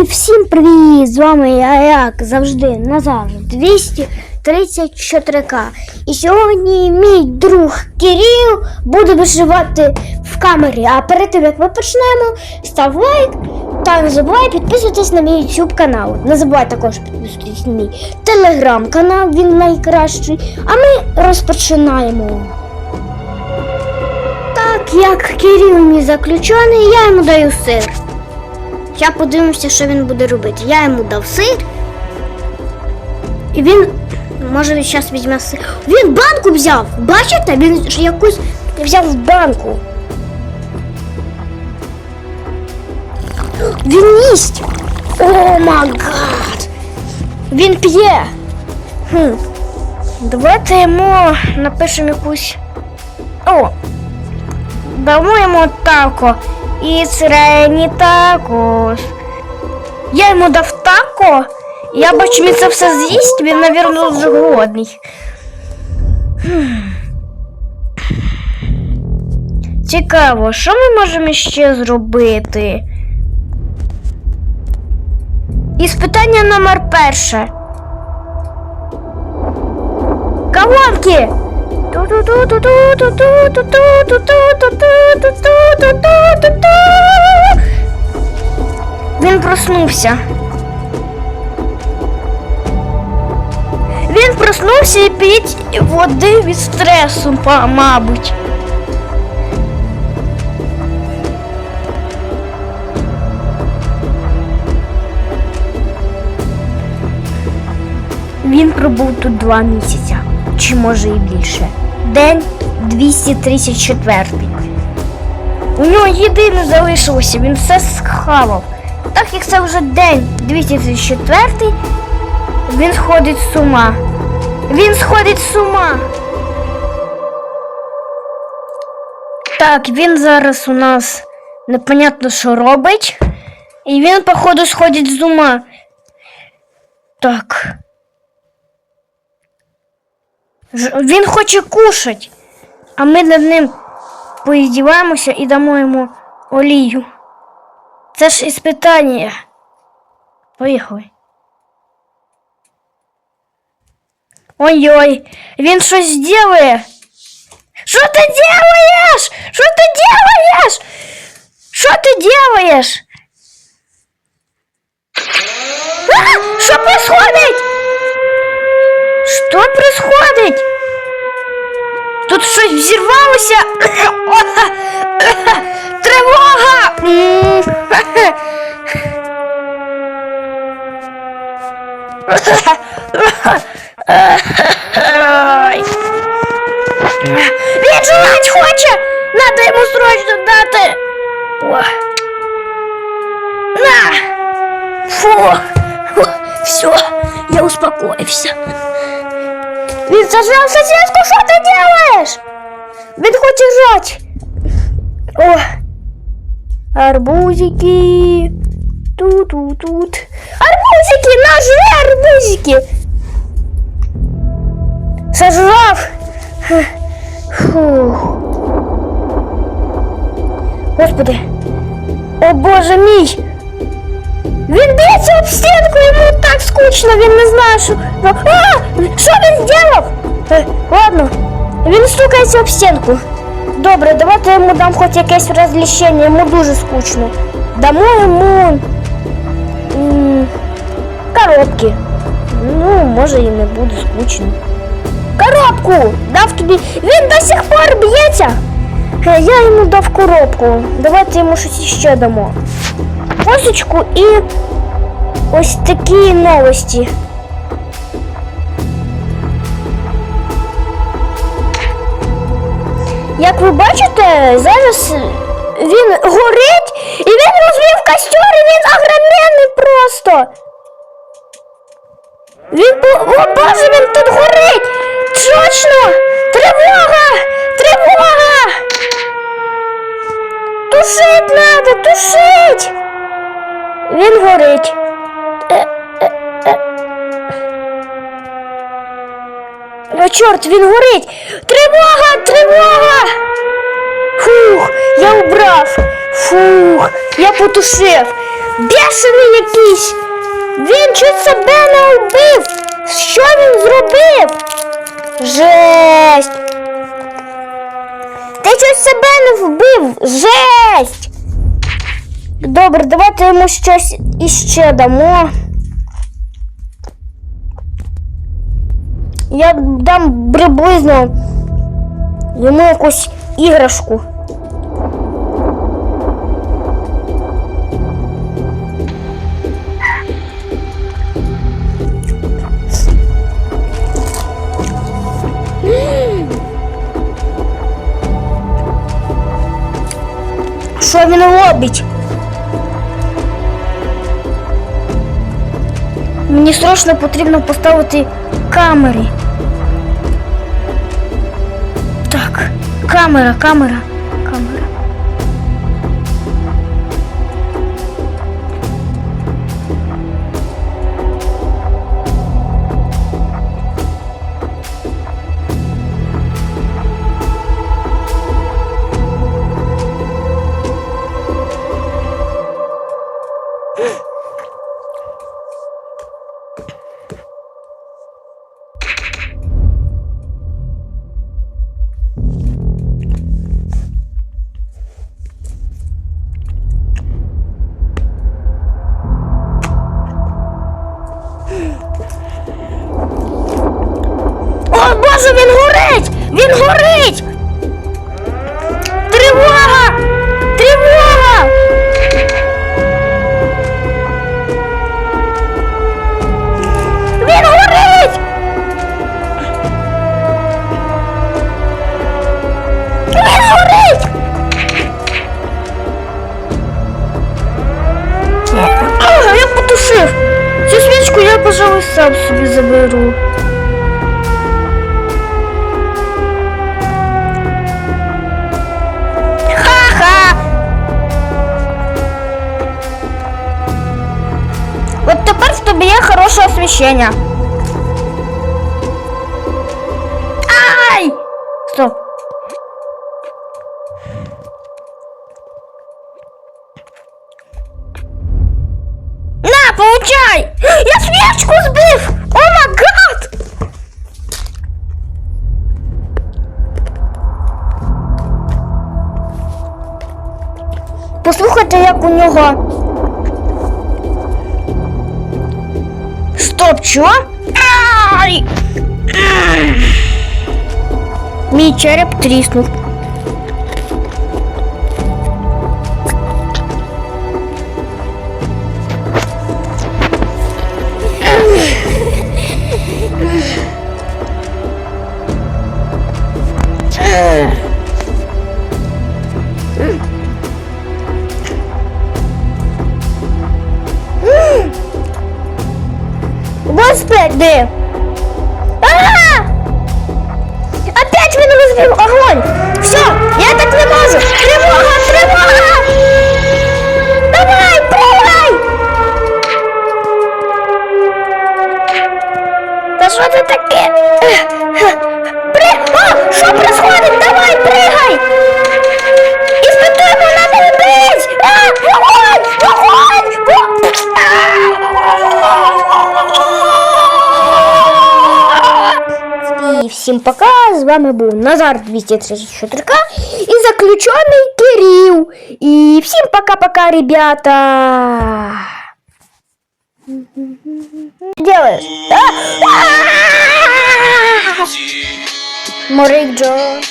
І всім привіт! З вами я, як завжди, назавжди 234к. І сьогодні мій друг Кирил буде виживати в камері. А перед тим як ми почнемо, став лайк та не забувай підписуватись на мій YouTube канал. Не забувай також підписуватись на мій телеграм-канал, він найкращий. А ми розпочинаємо. Так як Кирил мій заключений, я йому даю сир. Я подивимося, що він буде робити. Я йому дав сир. І він, може, він зараз візьме сир. Він банку взяв! Бачите? Він якусь взяв банку. Він їсть! О май! Він п'є! Хм. Давайте йому напишемо якусь. О! Дамо йому тако. І сирені також. Я йому дав тако. Я бачу, він це все з'їсть, він, мабуть, вже голодний. Цікаво, що ми можемо ще зробити? Іспитання номер перше. Колонки! Він проснувся. Він проснувся і п'ють води від стресу, мабуть. Він пробув тут два місяці, чи може і більше. День 234. У нього єдине залишилося, він все схавав. Так як це вже день 234, він сходить з ума. Він сходить з ума. Так, він зараз у нас непонятно, що робить. І він, походу, сходить з ума. Так. Ж- Він хоче кушать, а ми над ним поіздіваємося і дамо йому олію. Це ж іспитання. Поїхали. Ой-ой, він щось делає. Що ти делаєш? Що ти делаєш? Що ти делаєш? А, Що происходит? Що происходит? Тут щось взірвалося. Тривога! Ой. Він жрать хоче! Надо йому срочно дати! О. На! Фу! Все, я успокоився. Він сожрав сосиску, що ти делаєш? Він хоче жать. О, арбузики. Тут-тут-тут. Арбузики, ножи арбузики. Сожрав. Фух. Господи. О боже мій. Він б'ється об стінку, йому так скучно, він не знає, що. А! Що він зробив? Е, ладно, він стукається об стінку. Добре, давайте йому дам хоч якесь розліщення, йому дуже скучно. Дамо йому м, коробки. Ну, може і не буде скучно. Коробку! Дав тобі. Він до сих пор б'ється. Е, Я йому дав коробку. Давайте йому щось ще дамо. Посочку і ось такі новості. Як ви бачите, зараз він горить і він розвів костер, і він огроменний просто. Він О боже, він тут горить! Точно! Тривога! Тривога! Тушить надо, тушить! Він горить. О, чорт, він горить! Тривога! Тривога! Фух, я убрав! Фух, я потушив! бешений якийсь. Він чуть себе не вбив. Що він зробив? Жесть. Ти чуть себе не вбив. Жесть. Добре, давайте йому щось іще дамо. Я дам приблизно йому якусь іграшку. Що він робить? Мені срочно потрібно поставити Камери. Так, камера, камера. Боже, він горить! Він горить! Тривога! Тривога! Він горить! Він горить! Ага, я потушив! Цю свічку я, пожалуй, сам собі заберу. тобі є хороше освіщення. Ай! Стоп. На, получай! Я свічку збив! О май гад! Послухайте, як у нього. Стоп, що? Ай! Мій череп тріснув. Опять він розвів огонь! Все, я так не можу! Тривога, тривога! Давай, пригай! Та що це таке? При... О, що происходит? Давай, пригай! Испытуємо на небес! А, вогонь! Вогонь! І всім пока! З вами був Назар 234К і заключений Кирил. І всім пока-пока, ребята! Делаешь? А? А! Морик Джо.